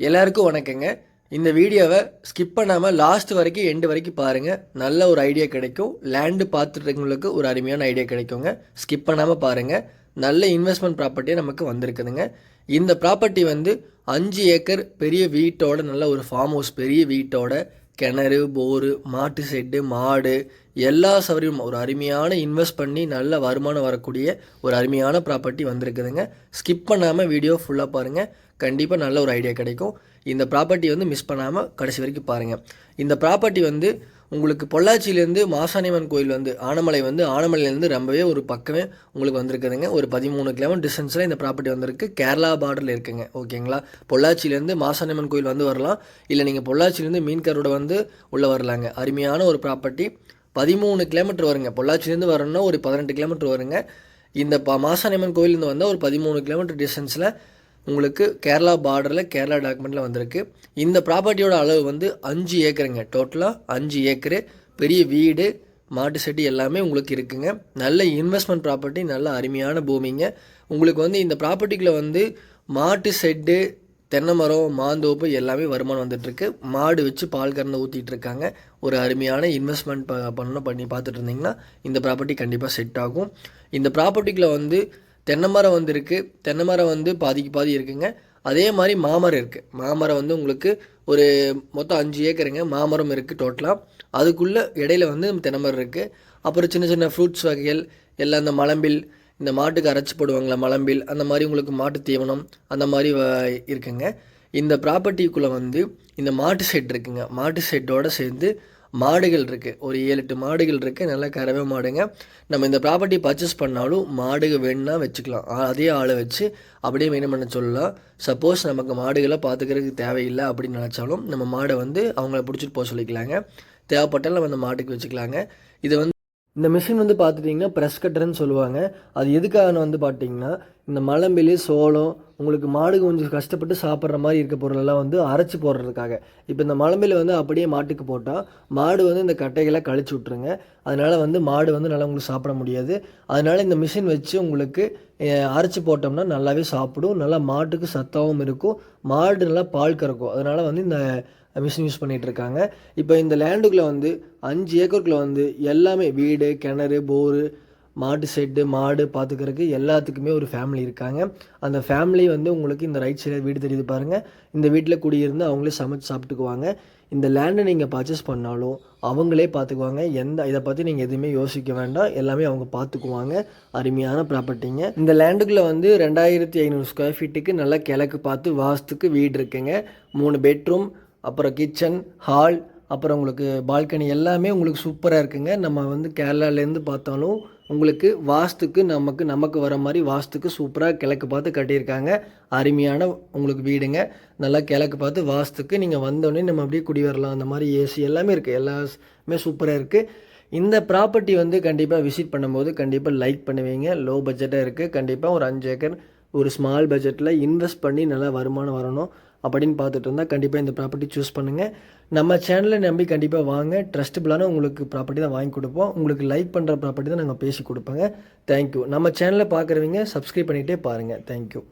எல்லாருக்கும் வணக்கங்க. இந்த வீடியோவை ஸ்கிப் பண்ணாமல் லாஸ்ட் வரைக்கும் எண்டு வரைக்கும் பாருங்கள் நல்ல ஒரு ஐடியா கிடைக்கும். லேண்டு பார்த்துட்றவங்களுக்கு ஒரு அருமையான ஐடியா கிடைக்குங்க. ஸ்கிப் பண்ணாமல் பாருங்கள் நல்ல இன்வெஸ்ட்மெண்ட் ப்ராப்பர்ட்டியே நமக்கு வந்திருக்குதுங்க. இந்த ப்ராப்பர்ட்டி வந்து அஞ்சு ஏக்கர் பெரிய வீட்டோட நல்ல ஒரு ஃபார்ம் ஹவுஸ் பெரிய வீட்டோட கிணறு போரு மாட்டு செட்டு மாடு எல்லா சௌகரியமும் ஒரு அருமையான இன்வெஸ்ட் பண்ணி நல்ல வருமானம் வரக்கூடிய ஒரு அருமையான ப்ராப்பர்ட்டி வந்திருக்குதுங்க. ஸ்கிப் பண்ணாமல் வீடியோ ஃபுல்லாக பாருங்கள் கண்டிப்பாக நல்ல ஒரு ஐடியா கிடைக்கும். இந்த ப்ராப்பர்ட்டி வந்து மிஸ் பண்ணாமல் கடைசி வரைக்கும் பாருங்கள் இந்த ப்ராப்பர்ட்டி வந்து உங்களுக்கு பொள்ளாச்சியிலேருந்து மாசாணியம்மன் கோயில் வந்து ஆனமலை வந்து ஆனமலையிலேருந்து ரொம்பவே ஒரு பக்கமே உங்களுக்கு வந்திருக்குதுங்க. ஒரு பதிமூணு கிலோமீட்டர் டிஸ்டன்ஸில் இந்த ப்ராப்பர்ட்டி வந்திருக்கு. கேரளா பார்டரில் இருக்குங்க. ஓகேங்களா பொள்ளாச்சியிலேருந்து மாசாணியம்மன் கோயில் வந்து வரலாம். இல்லை நீங்கள் பொள்ளாச்சியிலேருந்து மீன்காரோட வந்து உள்ளே வரலாங்க. அருமையான ஒரு ப்ராப்பர்ட்டி பதிமூணு கிலோமீட்டர் வருங்க. பொள்ளாச்சிலேருந்து வரணும்னா ஒரு பதினெட்டு கிலோமீட்டர் வருங்க. இந்த ப மாசாணியம்மன் கோயிலேருந்து வந்தால் ஒரு பதிமூணு கிலோமீட்டர் டிஸ்டன்ஸில் உங்களுக்கு கேரளா பார்டரில் கேரளா டாக்குமெண்ட்டில் வந்திருக்கு. இந்த ப்ராப்பர்ட்டியோட அளவு வந்து அஞ்சு ஏக்கருங்க. டோட்டலாக அஞ்சு ஏக்கரு. பெரிய வீடு மாட்டு செடி எல்லாமே உங்களுக்கு இருக்குங்க. நல்ல இன்வெஸ்ட்மெண்ட் ப்ராப்பர்ட்டி நல்ல அருமையான பூமிங்க. உங்களுக்கு வந்து இந்த ப்ராப்பர்ட்டிக்குள்ளே வந்து மாட்டு செட்டு தென்னை மரம் மாந்தோப்பு எல்லாமே வருமானம் வந்துட்டுருக்கு. மாடு வச்சு பால் கறந்து ஊற்றிட்டு இருக்காங்க ஒரு அருமையான இன்வெஸ்ட்மெண்ட் ப பண்ணணும் பண்ணி பார்த்துட்டு இருந்தீங்கன்னா இந்த ப்ராப்பர்ட்டி கண்டிப்பாக செட் ஆகும். இந்த ப்ராப்பர்ட்டிக்குள்ளே வந்து தென்னை மரம் வந்து இருக்குது தென்னை மரம் வந்து பாதிக்கு பாதி இருக்குங்க. அதே மாதிரி மாமரம் இருக்குது மாமரம் வந்து உங்களுக்கு ஒரு மொத்தம் அஞ்சு ஏக்கருங்க. மாமரம் இருக்குது டோட்டலாக அதுக்குள்ளே இடையில வந்து தென்னை மரம் இருக்குது அப்புறம் சின்ன சின்ன ஃப்ரூட்ஸ் வகைகள் எல்லாம் இந்த மலம்பில் இந்த மாட்டுக்கு அரைச்சி போடுவாங்களே மலம்பில் அந்த மாதிரி உங்களுக்கு மாட்டு தீவனம் அந்த மாதிரி வ- இருக்குங்க. இந்த ப்ராப்பர்ட்டிக்குள்ளே வந்து இந்த மாட்டு ஷெட் இருக்குங்க. மாட்டு ஷெட்டோட சேர்ந்து மாடுகள் இருக்குது ஒரு ஏழு எட்டு மாடுகள் இருக்குது நல்லா கறவை மாடுங்க. நம்ம இந்த ப்ராப்பர்ட்டி பர்ச்சேஸ் பண்ணாலும் மாடுகள் வேணும்னா வச்சுக்கலாம். அதே ஆளை வச்சு அப்படியே மெயின் பண்ண சொல்லலாம். சப்போஸ் நமக்கு மாடுகளை பார்த்துக்கிறதுக்கு தேவையில்லை அப்படின்னு நினச்சாலும் நம்ம மாடை வந்து அவங்கள பிடிச்சிட்டு போக சொல்லிக்கலாங்க. தேவைப்பட்டால் நம்ம அந்த மாட்டுக்கு வச்சுக்கலாங்க. இது வந்து இந்த மிஷின் வந்து பார்த்துட்டிங்கன்னா ப்ரெஸ் கட்டர்னு சொல்லுவாங்க. அது எதுக்காக வந்து பார்த்தீங்கன்னா இந்த மலம்பிலி சோளம் உங்களுக்கு மாடு கொஞ்சம் கஷ்டப்பட்டு சாப்பிட்ற மாதிரி இருக்க பொருளெல்லாம் வந்து அரைச்சி போடுறதுக்காக. இப்போ இந்த மலம்பையில் வந்து அப்படியே மாட்டுக்கு போட்டால் மாடு வந்து இந்த கட்டைகளை கழிச்சு விட்ருங்க அதனால் வந்து மாடு வந்து நல்லா உங்களுக்கு சாப்பிட முடியாது. அதனால் இந்த மிஷின் வச்சு உங்களுக்கு அரைச்சி போட்டோம்னா நல்லாவே சாப்பிடும். நல்லா மாட்டுக்கு சத்தாகவும் இருக்கும். மாடு நல்லா பால் கறக்கும். அதனால் வந்து இந்த மிஷின் யூஸ் பண்ணிகிட்டு இருக்காங்க. இப்போ இந்த லேண்டுக்குள்ளே வந்து அஞ்சு ஏக்கருக்குள்ளே வந்து எல்லாமே வீடு கிணறு போரு மாட்டு செட்டு மாடு பார்த்துக்கிறதுக்கு எல்லாத்துக்குமே ஒரு ஃபேமிலி இருக்காங்க. அந்த ஃபேமிலி வந்து உங்களுக்கு இந்த ரைட் சைடில் வீடு தெரியுது பாருங்கள் இந்த வீட்டில் குடியிருந்து அவங்களே சமைச்சு சாப்பிட்டுக்குவாங்க. இந்த லேண்டை நீங்கள் பர்ச்சேஸ் பண்ணாலும் அவங்களே பார்த்துக்குவாங்க எந்த இதை பற்றி நீங்கள் எதுவுமே யோசிக்க வேண்டாம். எல்லாமே அவங்க பார்த்துக்குவாங்க அருமையான ப்ராப்பர்ட்டிங்க இந்த லேண்டுக்குள்ளே வந்து ரெண்டாயிரத்தி ஐநூறு ஸ்கொயர் ஃபீட்டுக்கு நல்லா கிழக்கு பார்த்து வாஸ்துக்கு வீடு இருக்குங்க. மூணு பெட்ரூம் அப்புறம் கிச்சன் ஹால் அப்புறம் உங்களுக்கு பால்கனி எல்லாமே உங்களுக்கு சூப்பராக இருக்குங்க. நம்ம வந்து கேரளாலேருந்து பார்த்தாலும் உங்களுக்கு வாஸ்துக்கு நமக்கு நமக்கு வர மாதிரி வாஸ்துக்கு சூப்பராக கிழக்கு பார்த்து கட்டியிருக்காங்க. அருமையான உங்களுக்கு வீடுங்க. நல்லா கிழக்கு பார்த்து வாஸ்துக்கு நீங்கள் வந்தோடனே நம்ம அப்படியே குடி வரலாம். அந்த மாதிரி ஏசி எல்லாமே இருக்குது எல்லாமே சூப்பராக இருக்குது இந்த ப்ராப்பர்ட்டி வந்து கண்டிப்பாக விசிட் பண்ணும்போது கண்டிப்பாக லைக் பண்ணுவீங்க. லோ பட்ஜெட்டாக இருக்குது கண்டிப்பாக ஒரு அஞ்சு ஏக்கர் ஒரு ஸ்மால் பட்ஜெட்டில் இன்வெஸ்ட் பண்ணி நல்லா வருமானம் வரணும் அப்படின்னு பார்த்துட்டு இருந்தால் கண்டிப்பாக இந்த ப்ராப்பர்ட்டி சூஸ் பண்ணுங்கள் நம்ம சேனலை நம்பி கண்டிப்பாக வாங்க. ட்ரஸ்டபுளான உங்களுக்கு ப்ராப்பர்ட்டி தான் வாங்கி கொடுப்போம். உங்களுக்கு லைக் பண்ணுற ப்ராப்பர்ட்டி தான் நாங்கள் பேசி கொடுப்போங்க. தேங்க்யூ நம்ம சேனலை பார்க்குறவங்க சப்ஸ்கிரைப் பண்ணிகிட்டே பாருங்கள் தேங்க்யூ